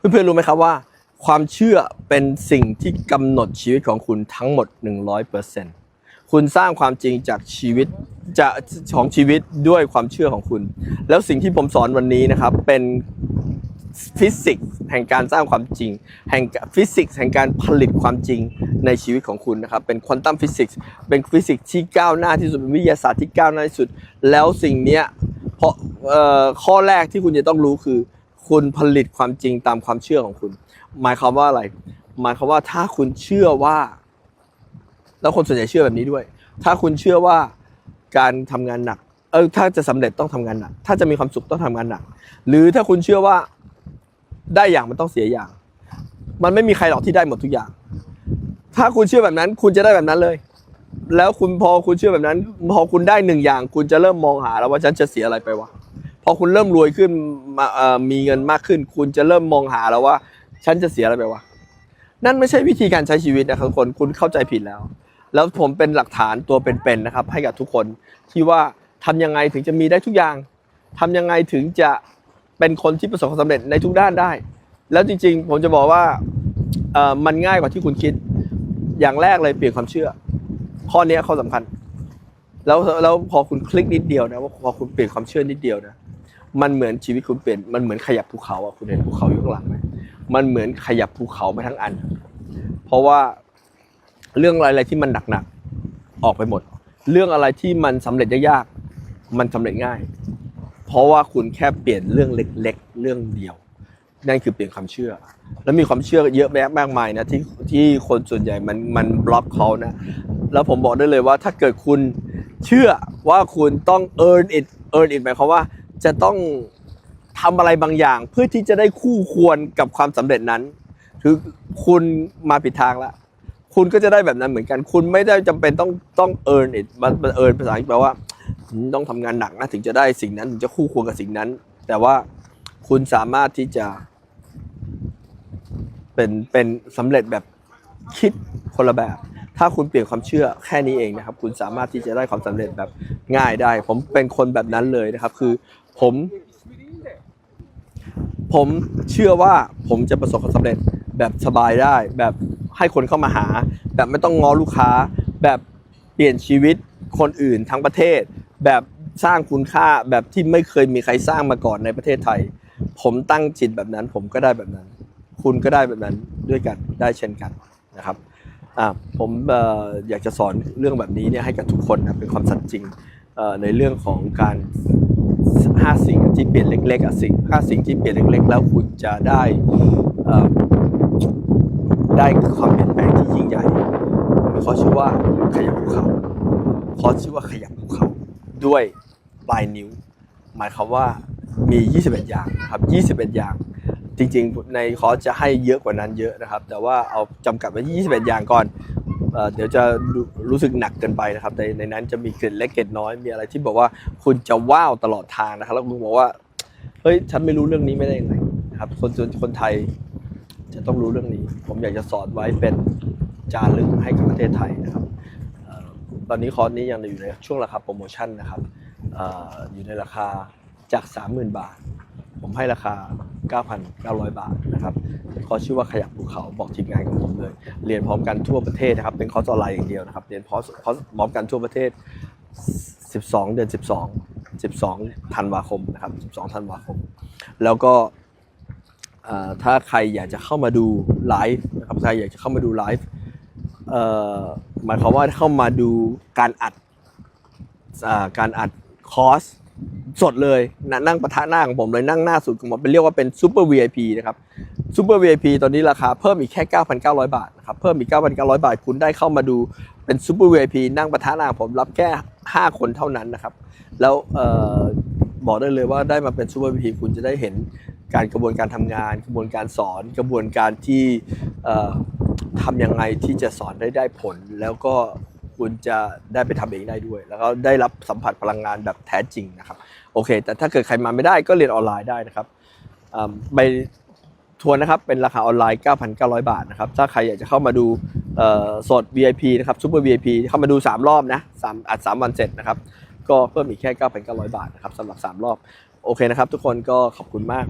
เพื่อนๆรู้ไหมครับว่า ความเชื่อเป็นสิ่งที่กำหนดชีวิตของคุณทั้งหมด 100%คุณสร้างความจริงจากชีวิตจะของชีวิตด้วยความเชื่อของคุณ แล้วสิ่งที่ผมสอนวันนี้นะครับเป็นฟิสิกส์แห่งการสร้างความจริง แห่งฟิสิกส์แห่งการผลิตความจริงในชีวิตของคุณนะครับเป็นควอนตัมฟิสิกส์เป็นฟิสิกส์ที่ก้าวหน้าที่สุดเป็นวิทยาศาสตร์ที่ก้าวหน้าที่สุด แล้วสิ่งเนี้ยเพราะข้อแรกที่คุณจะต้องรู้คือ คุณผลิตความจริงตามความเชื่อของคุณ หมายความว่าอะไร หมายความว่าถ้าคุณเชื่อว่า แล้วคนส่วนใหญ่เชื่อแบบนี้ด้วย ถ้าคุณเชื่อว่าการทำงานหนัก เออ ถ้าจะสำเร็จต้องทำงานหนัก ถ้าจะมีความสุขต้องทำงานหนัก หรือถ้าคุณเชื่อว่าได้อย่างมันต้องเสียอย่าง มันไม่มีใครหรอกที่ได้หมดทุกอย่าง ถ้าคุณเชื่อแบบนั้น คุณจะได้แบบนั้นเลย แล้วคุณพอคุณเชื่อแบบนั้น พอคุณได้หนึ่งอย่าง คุณจะเริ่มมองหาแล้วว่าฉันจะเสียอะไรไปวะ อคุณเริ่มรวยขึ้นมาเอ่อมีเงินมากขึ้น คุณจะเริ่มมองหาแล้วว่า ฉันจะเสียอะไรไปวะนั่นไม่ใช่วิธีการใช้ชีวิตนะครับทุกคนคุณเข้าใจผิดแล้ว แล้วผมเป็นหลักฐานตัวเป็นๆนะครับ ให้กับทุกคนที่ว่าทำยังไงถึงจะมีได้ทุกอย่างทำยังไงถึงจะเป็นคนที่ประสบความสำเร็จในทุกด้านได้ แล้วจริง ๆ ผมจะบอกว่าเอ่อมันง่ายกว่าที่คุณคิด อย่างแรกเลยเปลี่ยนความเชื่อ ข้อนี้ข้อสำคัญ แล้วแล้วพอคุณคลิกนิดเดียวนะว่าพอคุณเปลี่ยนความเชื่อนิดเดียวนะ มันเหมือนชีวิตคุณเปลี่ยนมันเหมือนขยับภูเขาอะคุณเห็นภูเขาอยู่ข้างหลังไหมมันเหมือนขยับภูเขาไปทั้งอัน เพราะว่าเรื่องอะไรที่มันหนักๆออกไปหมด เรื่องอะไรที่มันสำเร็จยากๆมันสำเร็จง่าย เพราะว่าคุณแค่เปลี่ยนเรื่องเล็ก ๆ เรื่องเดียว นั่นคือเปลี่ยนความเชื่อ แล้วมีความเชื่อเยอะแยะมากมายนะที่ที่คนส่วนใหญ่มันมันบล็อกเขานะ แล้วผมบอกได้เลยว่าถ้าเกิดคุณเชื่อว่าคุณต้อง earn it earn it หมายความว่า จะต้องทำอะไรบางอย่าง เพื่อที่จะได้คู่ควรกับความสำเร็จนั้นคือคุณมาผิดทางแล้วคุณก็จะได้แบบนั้นเหมือนกัน คุณไม่ได้จำเป็นต้องต้อง earn it มันมัน earn ภาษาอังกฤษแปลว่า ต้องทำงานหนักนะถึงจะได้สิ่งนั้นถึงจะคู่ควรกับสิ่งนั้น แต่ว่าคุณสามารถที่จะ เป็นเป็นสำเร็จแบบคิดคนละแบบ ถ้าคุณเปลี่ยนความเชื่อแค่นี้เองนะครับ คุณสามารถที่จะได้ความสำเร็จแบบง่ายได้ ผมเป็นคนแบบนั้นเลยนะครับ คือ ผม ผมเชื่อว่าผมจะประสบความสำเร็จแบบสบายได้ แบบให้คนเข้ามาหา แบบไม่ต้องง้อลูกค้า แบบเปลี่ยนชีวิตคนอื่นทั้งประเทศ แบบสร้างคุณค่าแบบที่ไม่เคยมีใครสร้างมาก่อนในประเทศไทย ผมตั้งจิตแบบนั้น ผมก็ได้แบบนั้น คุณก็ได้แบบนั้นด้วยกันได้เช่นกันนะครับอ่าผมออยากจะสอนเรื่องแบบนี้เนี่ยให้กับทุกคนนะเป็นความสัตย์จริงในเรื่องของการ ห้าสิ่งที่เปลี่ยนเล็กๆอะสิ่งห้าสิ่งที่เปลี่ยนเล็ก ๆ แล้วคุณจะได้ได้ความเปลี่ยนแปลงที่ยิ่งใหญ่ขอชื่อว่าขยับภูเขาขอชื่อว่าขยับภูเขาด้วยปลายนิ้ว หมายความว่ามี 21 อย่างนะครับ21 อย่าง จริงๆ ในคอร์สจะให้เยอะกว่านั้นเยอะนะครับ แต่ว่าเอาจำกัดไว้21 อย่างก่อน เดี๋ยวจะรู้รู้สึกหนักเกินไปนะครับในในนั้นจะมีเกร็ดเล็กเกร็ดน้อยมีอะไรที่บอกว่าคุณจะว้าวตลอดทางนะครับแล้วคุณบอกว่าเฮ้ยฉันไม่รู้เรื่องนี้ไม่ได้ยังไงครับคนส่วนคนไทยจะต้องรู้เรื่องนี้ ผมอยากจะสอนไว้เป็นจารึกให้กับประเทศไทยนะครับออตอนนี้คอร์สนี้ยังอยู่ในช่วงราคาโปรโมชั่นนะครับอออยู่ในราคาจาก 30,000 บาท ผมให้ราคา 9,900 บาทนะครับคอร์สชื่อว่าขยับภูเขาบอกทีมงานของผมเลย เรียนพร้อมกันทั่วประเทศนะครับ เป็นคอร์สออนไลน์อย่างเดียวนะครับ เรียนคอร์สคอร์สพร้อมกันทั่วประเทศ 12 เดือน 12 12ธันวาคมนะครับ 12ธันวาคม แล้วก็ถ้าใครอยากจะเข้ามาดูไลฟ์นะครับใครอยากจะเข้ามาดูไลฟ์หมายความว่าเข้ามาดูการอัดอการอัดคอร์ส สดเลยนะนั่งประทะหน้าของผมเลยนั่งหน้าสุดของผมเป็นเรียกว่าเป็นซูเปอร์ VIP นะครับซูเปอร์ VIP ตอนนี้ราคาเพิ่มอีกแค่ 9,900 บาทนะครับเพิ่มอีก 9,900 บาท คุณได้เข้ามาดูเป็นซูเปอร์ VIP นั่งประทะหน้าผมรับแค่ 5 คนเท่านั้นนะครับ แล้วออบอกได้เลยว่าได้มาเป็นซูเปอร์ VIP คุณจะได้เห็นการกระบวนการทำงาน กระบวนการสอนกระบวนการที่ทำยังไงที่จะสอนได้ได้ผล แล้วก็ คุณจะได้ไปทำเองได้ด้วย แล้วก็ได้รับสัมผัสพลังงานแบบแท้จริงนะครับ โอเค แต่ถ้าเกิดใครมาไม่ได้ก็เรียนออนไลน์ได้นะครับไปทวนนะครับเป็นราคาออนไลน์ 9,900 บาทนะครับ ถ้าใครอยากจะเข้ามาดูสด VIP นะครับซูเปอร์ VIP เข้ามาดู 3 รอบนะสามอัด 3 วันเสร็จนะครับ ก็เพิ่มอีกแค่ 9,900 บาทนะครับสำหรับ 3 รอบ โอเคนะครับ ทุกคนก็ขอบคุณมาก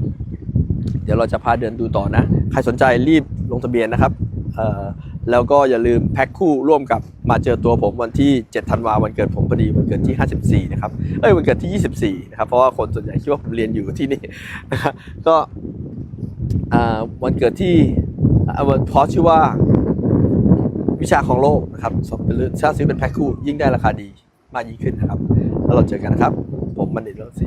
เดี๋ยวเราจะพาเดินดูต่อนะ ใครสนใจรีบลงทะเบียนนะครับ แล้วก็อย่าลืมแพ็คคู่ร่วมกับมาเจอตัวผมวันที่ 7 ธันวาวันเกิดผมพอดีวันเกิดที่ 54 นะครับ เอ้ยวันเกิดที่ 24 นะครับ เพราะว่าคนส่วนใหญ่คิดว่าผมเรียนอยู่ที่นี่นะครับก็วันเกิดที่อ่าวันพอชื่อว่าวิชาของโลกนะครับสอบเป็นเรื่องถ้าซื้อเป็นแพ็คคู่ยิ่งได้ราคาดีมากยิ่งขึ้นนะครับ แล้วเราเจอกันนะครับ ผมบัณฑิตเลิศศรี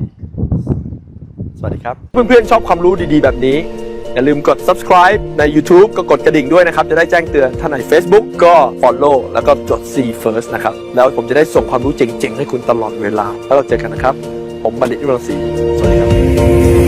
สวัสดีครับ เพื่อนๆชอบความรู้ดีๆแบบนี้ อย่าลืมกด subscribe ใน YouTube ก็กดกระดิ่งด้วยนะครับ จะได้แจ้งเตือนถ้าใน Facebook ก็ follow แล้วก็จด see first นะครับ แล้วผมจะได้ส่งความรู้เจ๋งๆ ให้คุณตลอดเวลา แล้วเราเจอกันนะครับ ผมบัณฑิตเลิศศรีสวัสดีครับ